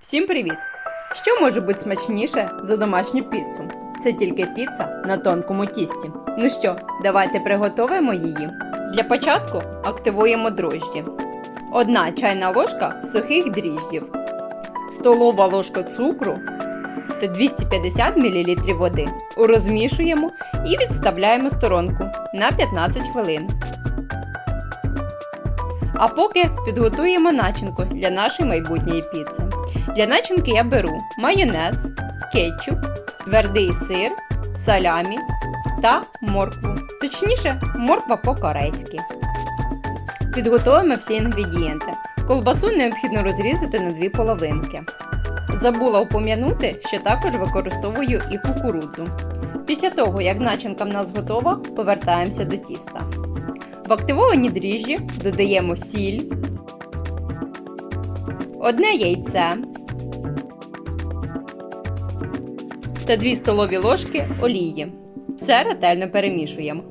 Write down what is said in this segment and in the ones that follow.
Всім привіт! Що може бути смачніше за домашню піцу? Це тільки піца на тонкому тісті. Ну що, давайте приготуємо її. Для початку активуємо дрожжі. Одна чайна ложка сухих дріжджів, столова ложка цукру та 250 мл води. Розмішуємо і відставляємо сторонку на 15 хвилин. А поки підготуємо начинку для нашої майбутньої піци. Для начинки я беру майонез, кетчуп, твердий сир, салямі та моркву. Точніше, морква по-корейськи. Підготуємо всі інгредієнти. Колбасу необхідно розрізати на дві половинки. Забула упом'янути, що також використовую і кукурудзу. Після того, як начинка в нас готова, повертаємося до тіста. В активовані дріжджі додаємо сіль, одне яйце та 2 столові ложки олії. Все ретельно перемішуємо.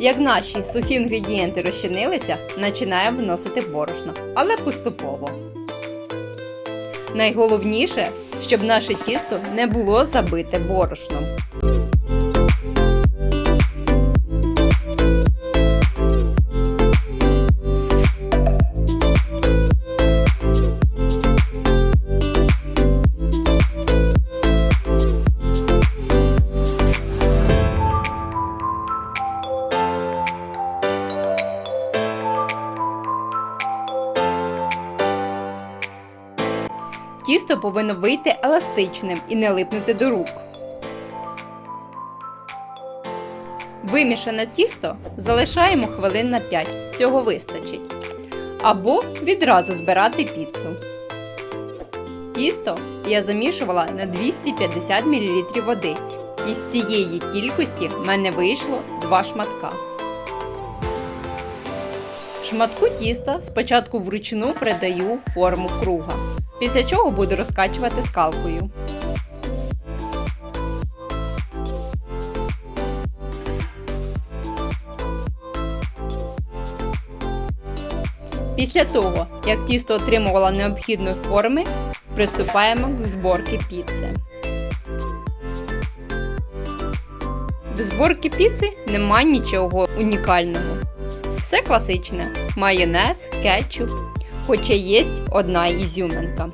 Як наші сухі інгредієнти розчинилися, починаємо вносити борошно, але поступово. Найголовніше, щоб наше тісто не було забите борошном. Тісто повинно вийти еластичним і не липнути до рук. Вимішане тісто залишаємо хвилин на 5. Цього вистачить. Або відразу збирати піцу. Тісто я замішувала на 250 мл води. І з цієї кількості в мене вийшло 2 шматка. Шматку тіста спочатку вручну придаю форму круга, після чого буду розкачувати скалкою. Після того, як тісто отримувало необхідної форми, приступаємо к зборки піци. В зборки піци немає нічого унікального. Все класичне: майонез, кетчуп. Хоча є одна ізюминка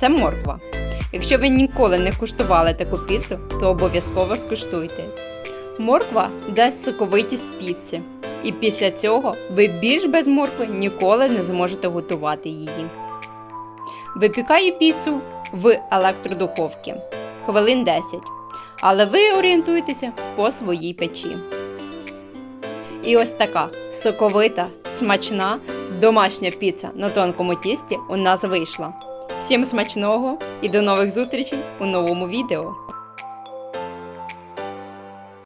це морква. Якщо ви ніколи не куштували таку піцу, то обов'язково скуштуйте. Морква дасть соковитість піці, і після цього ви більш без моркви ніколи не зможете готувати її. Випікаю піцу в електродуховці хвилин 10, але ви орієнтуєтеся по своїй печі. І ось така соковита, смачна домашня піца на тонкому тісті у нас вийшла. Всім смачного і до нових зустрічей у новому відео!